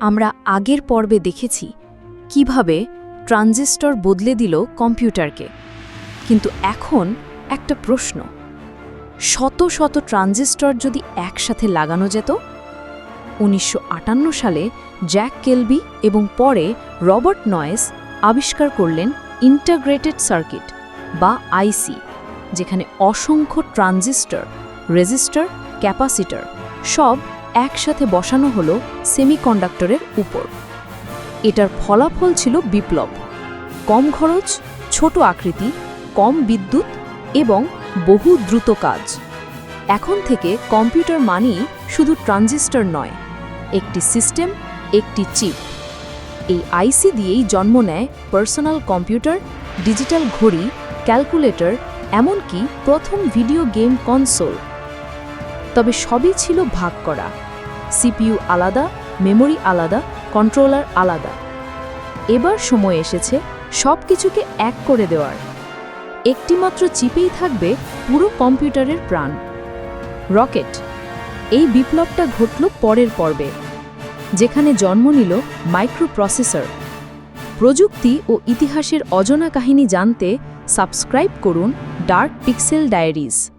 আমরা আগের পর্বে দেখেছি কীভাবে ট্রানজিস্টর বদলে দিল কম্পিউটারকে। কিন্তু এখন একটা প্রশ্ন। শত শত ট্রানজিস্টর যদি একসাথে লাগানো যেত? উনিশশো আটান্ন সালে জ্যাক কেলবি এবং পরে রবার্ট নয়েস আবিষ্কার করলেন ইন্টাগ্রেটেড সার্কিট বা আইসি যেখানে অসংখ্য ট্রানজিস্টর, রেজিস্টার, ক্যাপাসিটর সব একসাথে বসানো হলো সেমিকন্ডাক্টরের উপর। এটার ফলাফল ছিল বিপ্লব। কম খরচ, ছোট আকৃতি, কম বিদ্যুৎ এবং বহু দ্রুত কাজ। এখন থেকে কম্পিউটার মানেই শুধু ট্রানজিস্টর নয়, একটি সিস্টেম, একটি চিপ। এই আইসি দিয়েই জন্ম নেয় পার্সোনাল কম্পিউটার, ডিজিটাল ঘড়ি, ক্যালকুলেটর, এমনকি প্রথম ভিডিও গেম কনসোল। তবে সবই ছিল ভাগ করা। সিপিইউ আলাদা, মেমোরি আলাদা, কন্ট্রোলার আলাদা। এবার সময় এসেছে সব কিছুকে এক করে দেওয়ার। একটিমাত্র চিপেই থাকবে পুরো কম্পিউটারের প্রাণ। রকেট, এই বিপ্লবটা ঘটল পরের পর্বে, যেখানে জন্ম নিল মাইক্রোপ্রসেসর। প্রযুক্তি ও ইতিহাসের অজানা কাহিনী জানতে সাবস্ক্রাইব করুন ডার্ক পিক্সেল ডায়েরিজ।